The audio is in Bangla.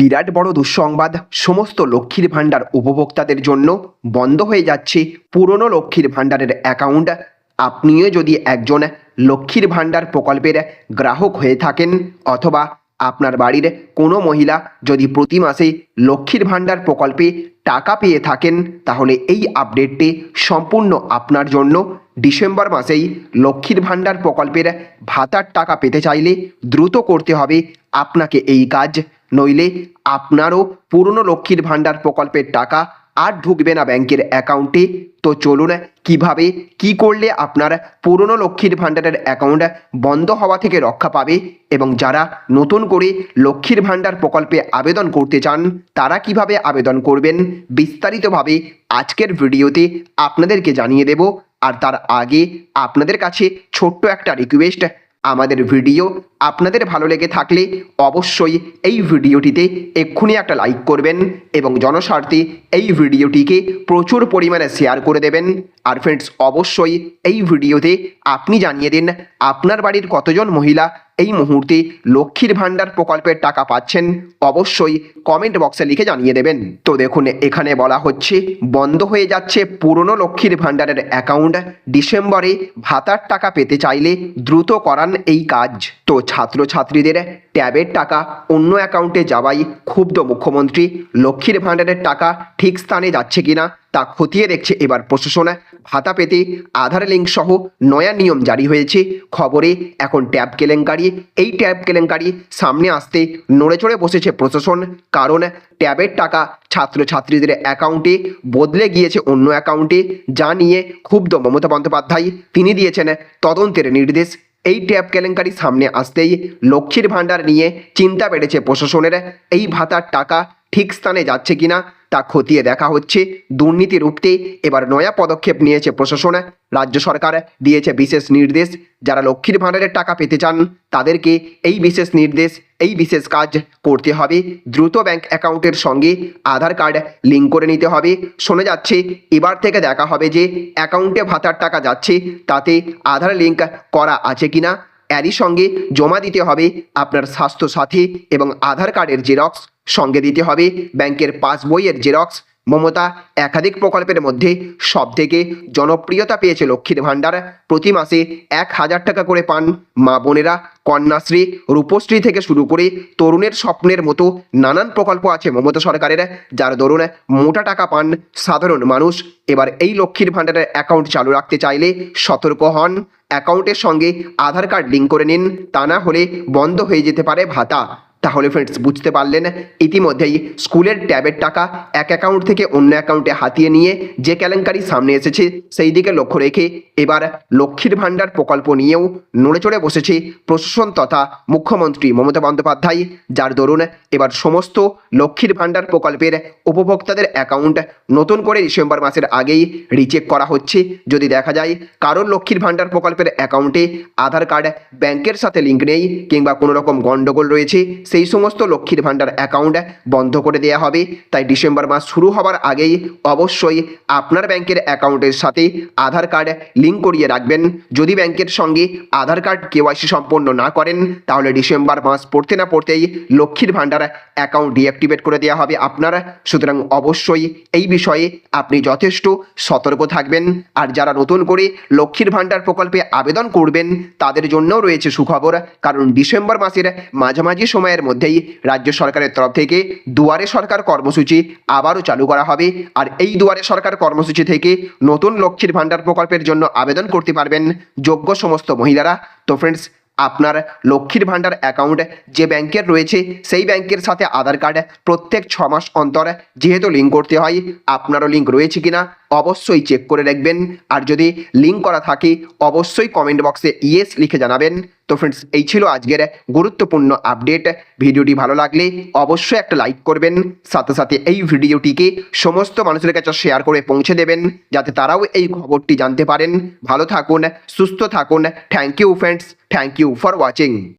বিরাট বড় দুঃসংবাদ। সমস্ত লক্ষ্মীর ভাণ্ডার উপভোক্তাদের জন্য বন্ধ হয়ে যাচ্ছে পুরনো লক্ষ্মীর ভাণ্ডারের অ্যাকাউন্ট আপনিও যদি একজন লক্ষ্মীর ভাণ্ডার প্রকল্পের গ্রাহক হয়ে থাকেন অথবা আপনার বাড়ির কোনো মহিলা যদি প্রতি মাসে লক্ষ্মীর ভাণ্ডার প্রকল্পে টাকা পেয়ে থাকেন, তাহলে এই আপডেটটি সম্পূর্ণ আপনার জন্য। ডিসেম্বর মাসেই লক্ষ্মীর ভাণ্ডার প্রকল্পের ভাতার টাকা পেতে চাইলে দ্রুত করতে হবে আপনাকে এই কাজ। নইলে আপনারও পুরনো লক্ষ্মীর ভাণ্ডার প্রকল্পের টাকা আর ঢুকবে না ব্যাংকের অ্যাকাউন্টে। তো চলুন, কীভাবে, কি করলে আপনার পুরনো লক্ষ্মীর ভাণ্ডারের অ্যাকাউন্ট বন্ধ হওয়া থেকে রক্ষা পাবে এবং যারা নতুন করে লক্ষ্মীর ভাণ্ডার প্রকল্পে আবেদন করতে চান, তারা কীভাবে আবেদন করবেন? বিস্তারিতভাবে আজকের ভিডিওতে আপনাদেরকে জানিয়ে দেব। আর তার আগে আপনাদের কাছে ছোট্ট একটা রিকোয়েস্ট আমাদের ভিডিও আপনাদের ভালো লেগে থাকলে অবশ্যই এই ভিডিওটিতে এক্ষুনি একটা লাইক করবেন এবং জনস্বার্থে এই ভিডিওটিকে প্রচুর পরিমাণে শেয়ার করে দেবেন। আর ফ্রেন্ডস অবশ্যই এই ভিডিওতে আপনি জানিয়ে দিন, আপনার বাড়ির কতজন মহিলা এই মুহূর্তে লক্ষ্মীর ভাণ্ডার প্রকল্পের টাকা পাচ্ছেন, অবশ্যই কমেন্ট বক্সে লিখে জানিয়ে দেবেন। তো দেখুন, এখানে বলা হচ্ছে, বন্ধ হয়ে যাচ্ছে পুরনো লক্ষ্মীর ভাণ্ডারের অ্যাকাউন্ট ডিসেম্বরে ভাতার টাকা পেতে চাইলে দ্রুত করান এই কাজ। তো ছাত্রছাত্রীদের ট্যাবের টাকা অন্য অ্যাকাউন্টে যাওয়াই ক্ষুব্ধ মুখ্যমন্ত্রী। লক্ষ্মীর ভাণ্ডারের টাকা ঠিক স্থানে যাচ্ছে কিনা তা খতিয়ে দেখছে এবার প্রশাসন। ভাতা পেতে আধার লিঙ্ক সহ নয়া নিয়ম জারি হয়েছে। খবরে এখন ট্যাব কেলেঙ্কারি। এই ট্যাব কেলেঙ্কারি সামনে আসতে নড়ে চড়ে বসেছে প্রশাসন। কারণ ট্যাবের টাকা ছাত্রছাত্রীদের অ্যাকাউন্টে বদলে গিয়েছে অন্য অ্যাকাউন্টে, যা নিয়ে ক্ষুব্ধ মমতা বন্দ্যোপাধ্যায়। তিনি দিয়েছেন তদন্তের নির্দেশ। এই ট্যাব কেলেঙ্কারি সামনে আসতেই লক্ষ্মীর ভাণ্ডার নিয়ে চিন্তা বেড়েছে প্রশাসনের। এই ভাতার টাকা ঠিক স্থানে যাচ্ছে কিনা তা খতিয়ে দেখা হচ্ছে। দুর্নীতি রুখতে এবার নয়া পদক্ষেপ নিয়েছে প্রশাসন। রাজ্য সরকার দিয়েছে বিশেষ নির্দেশ। যারা লক্ষ্মীর ভাণ্ডারের টাকা পেতে চান, তাদেরকে এই বিশেষ নির্দেশ এই বিশেষ কাজ করতে হবে। দ্রুত ব্যাংক অ্যাকাউন্টের সঙ্গে আধার কার্ড লিঙ্ক করে নিতে হবে। শোনা যাচ্ছে, এবার থেকে দেখা হবে যে অ্যাকাউন্টে ভাতার টাকা যাচ্ছে, তাতে আধার লিঙ্ক করা আছে কিনা। এরই সঙ্গে জমা দিতে হবে আপনার স্বাস্থ্য সাথী এবং আধার কার্ডের জেরক্স সঙ্গে দিতে হবে। ব্যাংকের পাসবইয়ের জেরক্স মমতা একাধিক প্রকল্পের মধ্যে সব থেকে জনপ্রিয়তা পেয়েছে লক্ষ্মীর ভাণ্ডার। প্রতি মাসে এক হাজার টাকা করে পান মা বোনেরা, কন্যাশ্রী, রূপশ্রী থেকে শুরু করে তরুণের স্বপ্নের মতো নানান প্রকল্প আছে মমতা সরকারের, যার দরুন মোটা টাকা পান সাধারণ মানুষ। এবার এই লক্ষ্মীর ভাণ্ডারের অ্যাকাউন্ট চালু রাখতে চাইলে সতর্ক হন। অ্যাকাউন্টের সঙ্গে আধার কার্ড লিঙ্ক করে নিন, তা না হলে বন্ধ হয়ে যেতে পারে ভাতা। তাহলে ফ্রেন্ডস বুঝতে পারলেন? ইতিমধ্যেই স্কুলের ট্যাবের টাকা এক অ্যাকাউন্ট থেকে অন্য অ্যাকাউন্টে হাতিয়ে নিয়ে যে কেলেঙ্কারি সামনে এসেছে, সেই দিকে লক্ষ্য রেখে এবার লক্ষ্মীর ভাণ্ডার প্রকল্প নিয়েও নড়ে চড়ে বসেছে প্রশাসন তথা মুখ্যমন্ত্রী মমতা বন্দ্যোপাধ্যায়, যার দরুন এবার সমস্ত লক্ষ্মীর ভাণ্ডার প্রকল্পের উপভোক্তাদের অ্যাকাউন্ট নতুন করে ডিসেম্বর মাসের আগেই রিচেক করা হচ্ছে। যদি দেখা যায় কারোর লক্ষ্মীর ভাণ্ডার প্রকল্পের অ্যাকাউন্টে আধার কার্ড ব্যাংকের সাথে লিঙ্ক নেই কিংবা কোনো রকম গণ্ডগোল রয়েছে সেই সমস্ত লক্ষ্মীর ভাণ্ডার অ্যাকাউন্ট বন্ধ করে দেওয়া হবে। তাই ডিসেম্বর মাস শুরু হওয়ার আগেই অবশ্যই আপনার ব্যাংকের অ্যাকাউন্টের সাথে আধার কার্ড লিঙ্ক করিয়ে রাখবেন। যদি ব্যাংকের সঙ্গে আধার কার্ড কেওয়াইসি সম্পন্ন না করেন, তাহলে ডিসেম্বর মাস পড়তে না পড়তেই লক্ষ্মীর ভাণ্ডার অ্যাকাউন্ট ডিঅ্যাক্টিভেট করে দেওয়া হবে আপনার। সুতরাং অবশ্যই এই বিষয়ে আপনি যথেষ্ট সতর্ক থাকবেন। আর যারা নতুন করে লক্ষ্মীর ভাণ্ডার প্রকল্পে আবেদন করবেন, তাদের জন্যও রয়েছে সুখবর। কারণ ডিসেম্বর মাসের মাঝামাঝি সময়ের মধ্যেই রাজ্য সরকারের তরফ থেকে দুয়ারে সরকার কর্মসূচি আবারও চালু করা হবে। আর এই দুয়ারে সরকার কর্মসূচি থেকে নতুন লক্ষ্মীর ভাণ্ডার প্রকল্পের জন্য আবেদন করতে পারবেন যোগ্য সমস্ত মহিলারা। তো ফ্রেন্ডস আপনার লক্ষ্মীর ভাণ্ডার অ্যাকাউন্ট যে ব্যাংকের রয়েছে, সেই ব্যাংকের সাথে আধার কার্ড প্রত্যেক ছ মাস অন্তর যেহেতু লিঙ্ক করতে হয়, আপনারও লিঙ্ক রয়েছে কিনা অবশ্যই চেক করে রাখবেন আর যদি লিঙ্ক করা থাকে, অবশ্যই কমেন্ট বক্সে ইয়েস লিখে জানাবেন। তো ফ্রেন্ডস এই ছিল আজকের গুরুত্বপূর্ণ আপডেট ভিডিওটি ভালো লাগলে অবশ্যই একটা লাইক করবেন, সাথে সাথে এই ভিডিওটিকে সমস্ত মানুষের কাছে শেয়ার করে পৌঁছে দেবেন, যাতে তারাও এই খবরটি জানতে পারেন। ভালো থাকুন, সুস্থ থাকুন। Thank you friends thank you for watching